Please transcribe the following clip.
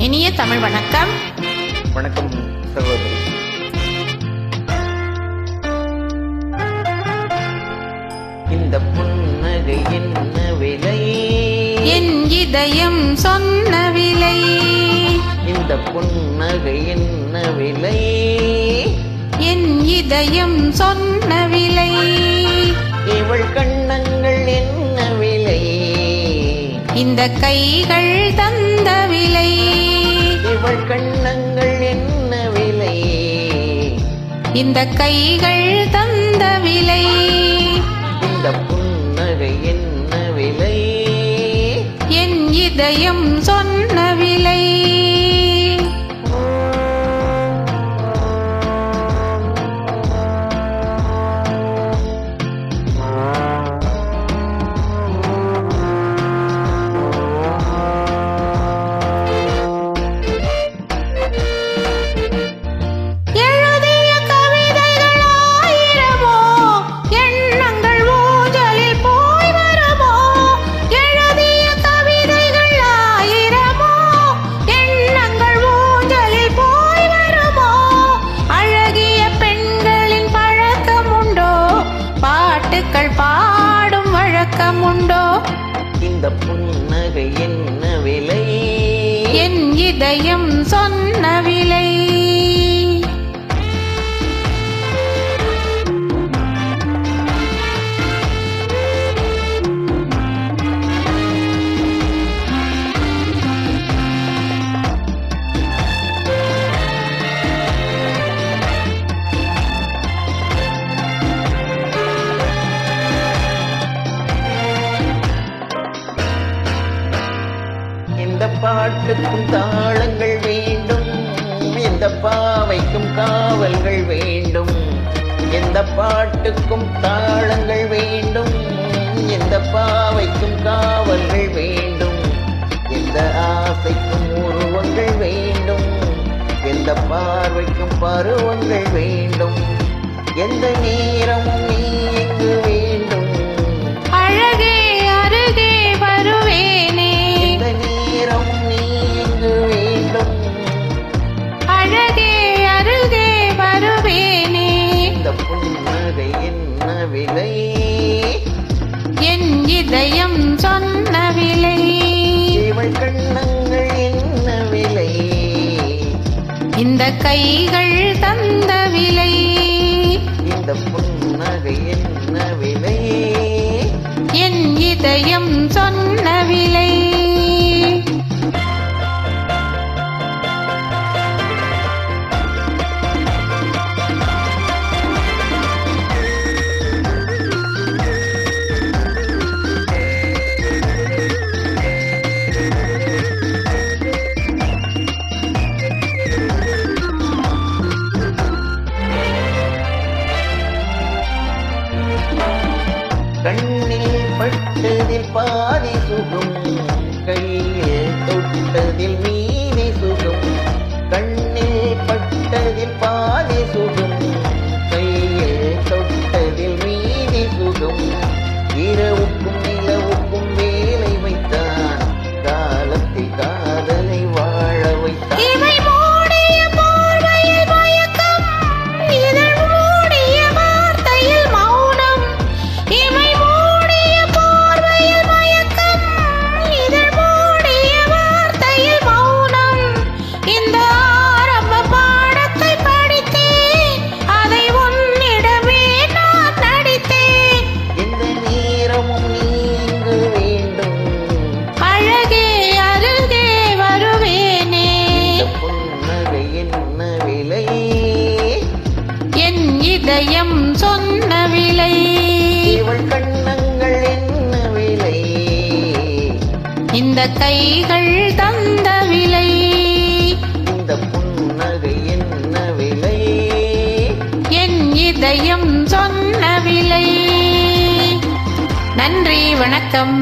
இனிய தமிழ் வணக்கம். வணக்கம் சகோதரி. இந்த புன்னகை என்ன விலை? என் இதயம் சொன்ன விலை. இந்த புன்னகை என்ன விலை? என் இதயம் சொன்ன விலை. இவள் கண்ணங்கள் இந்த கைகள் தந்த விலை. இவள் கண்ணங்கள் என்ன விலை? இந்த கைகள் தந்த விலை. இந்த புன்னகை என்ன விலை? என் இதயம் சொன்ன விலை. புன்னகை என்ன விலை? என் இதயம் சொன்ன விலை. பாட்டுக்கும் தாளங்கள் வேண்டும். இந்த பாவைக்கும் காவல்கள் வேண்டும். எந்த பாட்டுக்கும் தாளங்கள் வேண்டும். எந்த பாவைக்கும் காவல்கள் வேண்டும். எந்த ஆசைக்கும் உருவங்கள் வேண்டும். எந்த பார்வைக்கும் பருவங்கள் வேண்டும். எந்த நேரமும் இதயம் சொன்ன விலை. இவள் கண்ணங்கள் என்ன விலை? இந்த கைகள் தந்த விலை. இந்த புன்னகை என்ன விலை? என் இதயம் சொன்ன கண்ணீர் பட்டதில் பாதி சுகம். இதயம் சொன்ன விலை. கண்ணங்கள் என்ன விலை? இந்த கைகள் தந்த விலை. இந்த புன்னகை என்ன விலை? என் இதயம் சொன்ன விலை. நன்றி வணக்கம்.